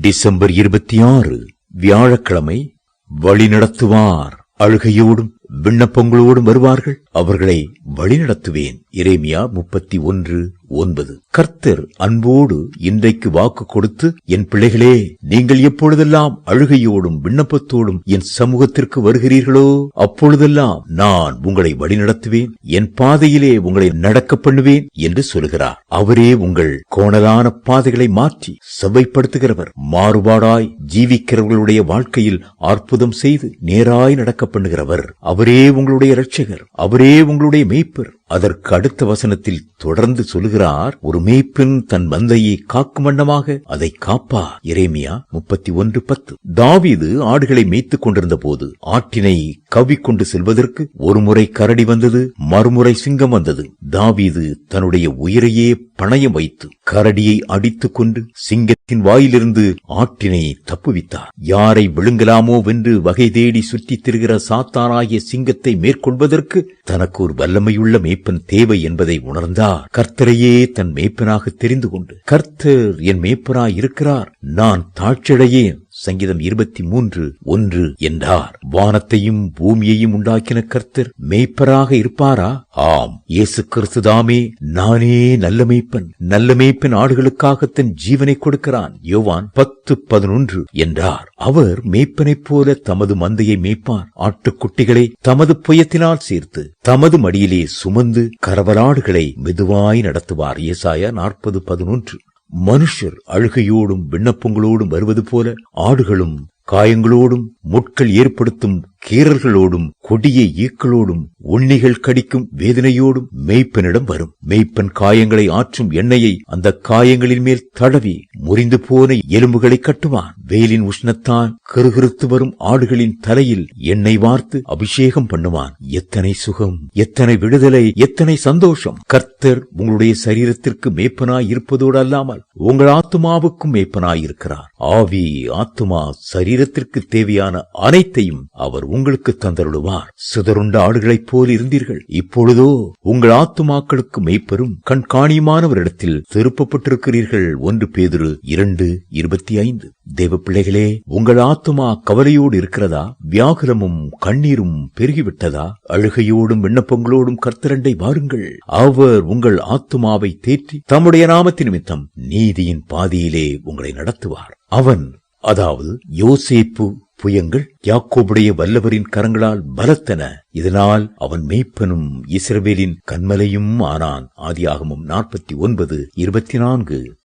December இருபத்தி ஆறு வியாழக்கிழமை வழிநடத்துவார். அழுகையோடும் விண்ணப்பங்களோடும் வருவார்கள். அவர்களை வழிநடத்துவேன். இரேமியா முப்பத்தி ஒன்று ஒன்பது. கர்த்தர் அன்போடு இன்றைக்கு வாக்கு கொடுத்து என் பிள்ளைகளே நீங்கள் எப்பொழுதெல்லாம் அழுகையோடும் விண்ணப்பத்தோடும் என் சமூகத்திற்கு வருகிறீர்களோ அப்பொழுதெல்லாம் நான் உங்களை வழிநடத்துவேன். என் பாதையிலே உங்களை நடக்க பண்ணுவேன் என்று சொல்கிறார். அவரே உங்கள் கோணலான பாதைகளை மாற்றி செவ்வைப்படுத்துகிறவர் மாறுபாடாய் ஜீவிக்கிறவர்களுடைய வாழ்க்கையில் அற்புதம் செய்து நேராய் நடக்க பண்ணுகிறவர். அவரே உங்களுடைய இரட்சகர். அவரே உங்களுடைய மெய்ப்பர் அதற்கு அடுத்த வசனத்தில் தொடர்ந்து சொல்கிறார் ஒரு மேய்ப்பின் தன் மந்தையை காக்கும் வண்ணமாக அதை காப்பா இரேமியா முப்பத்தி ஒன்று பத்து. தாவீது ஆடுகளை மேய்த்துக் கொண்டிருந்த போது ஆட்டினை கவ்விக்கொண்டு செல்வதற்கு ஒருமுறை கரடி வந்தது மறுமுறை சிங்கம் வந்தது. தாவீது தன்னுடைய உயிரையே பணயம் வைத்து கரடியை அடித்துக் கொண்டு சிங்கத்தின் வாயிலிருந்து ஆட்டினை தப்புவித்தார். யாரை விழுங்கலாமோ வென்று வகை தேடி சுற்றித் திரிகிற சாத்தானாகிய சிங்கத்தை மேற்கொள்வதற்கு தனக்கு ஒரு வல்லமையுள்ள மேய்ப்பன் தேவை என்பதை உணர்ந்தார். கர்த்தரையே தன் மேய்ப்பனாக தெரிந்து கொண்டு கர்த்தர் என் மேய்ப்பனாய் இருக்கிறார் நான் தாழ்ச்சியடையேன். சங்கீதம் இருபத்தி மூன்று ஒன்று என்றார். வானத்தையும் பூமியையும் உண்டாக்கின கர்த்தர் மேய்ப்பராக இருப்பாரா? ஆம். இயேசு கிறிஸ்துதாமே நானே நல்ல மேய்ப்பன். நல்ல மேய்ப்பன் ஆடுகளுக்காக தன் ஜீவனை கொடுக்கிறான். யோவான் பத்து பதினொன்று என்றார். அவர் மேய்ப்பனைப் போல தமது மந்தையை மேய்ப்பார். ஆட்டுக்குட்டிகளை தமது புயத்தினால் சேர்த்து தமது மடியிலே சுமந்து கரவலாடுகளை மெதுவாய் நடத்துவார். ஏசாயா நாற்பது பதினொன்று. மனுஷர் அழுகையோடும் விண்ணப்பங்களோடும் வருவது போல ஆடுகளும் காயங்களோடும் முட்கள் ஏற்படுத்தும் கீறல்களோடும் கொடிய ஈக்களோடும் உண்ணிகள் கடிக்கும் வேதனையோடும் மெய்ப்பனிடம் வரும். மெய்ப்பன் காயங்களை ஆற்றும் எண்ணெயை அந்த காயங்களின் மேல் தடவி முறிந்து போன எலும்புகளை கட்டுவான். வெயிலின் உஷ்ணத்தால் கருகிருத்து வரும் ஆடுகளின் தலையில் எண்ணெய் வார்த்து அபிஷேகம் பண்ணுவான். எத்தனை சுகம் எத்தனை விடுதலை எத்தனை சந்தோஷம். கர்த்தர் உங்களுடைய சரீரத்திற்கு மேய்ப்பனாய் இருப்பதோடு அல்லாமல் உங்கள் ஆத்துமாவுக்கும் மேய்ப்பனாய் இருக்கிறார் ஆவி ஆத்துமா சரீரத்திற்கு தேவையான அனைத்தையும் அவர் உங்களுக்கு தந்தருளுவார். சிதறுண்ட ஆடுகளைப் போல் இருந்தீர்கள். இப்பொழுதோ உங்கள் ஆத்துமாக்களுக்கு மெய்ப்பெரும் கண்காணியுமானவரிடத்தில் திருப்பப்பட்டிருக்கிறீர்கள். ஒன்று பேதுரு இரண்டு இருபத்தி ஐந்து தேவ பிள்ளைகளே உங்கள் ஆத்துமா கவலையோடு இருக்கிறதா? வியாகுலமும் கண்ணீரும் பெருகிவிட்டதா? அழுகையோடும் விண்ணப்பங்களோடும் கர்த்தரண்டை வாருங்கள். அவர் உங்கள் ஆத்துமாவை தேற்றி தம்முடைய நாமத்தின் நிமித்தம் நீதியின் பாதியிலே உங்களை நடத்துவார். அவன் அதாவது யோசேப்பு புயங்கள் யாக்கோபுடைய வல்லவரின் கரங்களால் பலத்தன. இதனால் அவன் மேய்ப்பனும் இஸ்ரவேலின் கண்மலையும் ஆனான். ஆதியாகமும் நாற்பத்தி ஒன்பது இருபத்தி நான்கு.